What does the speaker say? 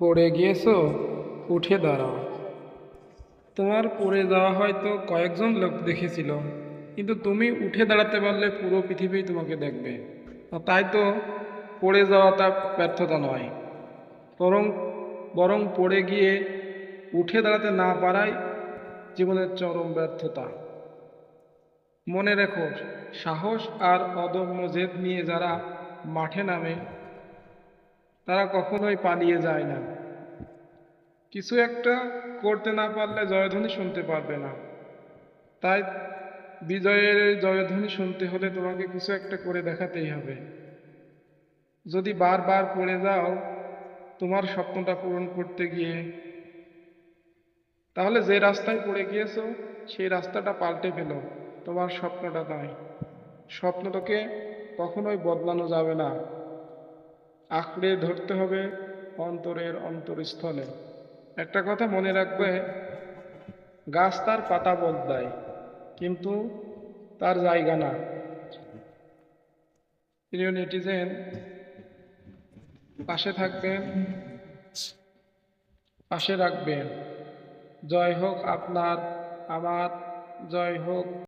পড়ে গিয়েছো? উঠে দাঁড়াও। তোমার পড়ে যাওয়া হয়তো কয়েকজন লোক দেখেছিল, কিন্তু তুমি উঠে দাঁড়াতে পারলে পুরো পৃথিবী তোমাকে দেখবে। তাই তো পড়ে যাওয়াটা ব্যর্থতা নয়। বরং বরং পড়ে গিয়ে উঠে দাঁড়াতে না পারাই জীবনের চরম ব্যর্থতা। মনে রেখো, সাহস আর অদম্য জেদ নিয়ে যারা মাঠে নামে তারা কখনোই পালিয়ে যায় না। কিছু একটা করতে না পারলে জয়ধ্বনি শুনতে পারবে না। তাই বিজয়ের জয়ধ্বনি শুনতে হলে তোমাকে কিছু একটা করে দেখাতেই হবে। যদি বারবার পড়ে যাও তোমার স্বপ্নটা পূরণ করতে গিয়ে, তাহলে যে রাস্তায় পড়ে গিয়েছো, সেই রাস্তাটা পাল্টে ফেলো। তোমার স্বপ্নটা নয়। স্বপ্নটাকে কখনোই বদলানো যাবে না। আঁকড়ে ধরতে হবে অন্তরের অন্তরস্থলে। একটা কথা মনে রাখবে, গাছ তার পাতা বদলায় কিন্তু তার জায়গা না। প্রিয় নেটিজেন, পাশে থাকবেন, পাশে রাখবেন। জয় হোক আপনার, আমার, জয় হোক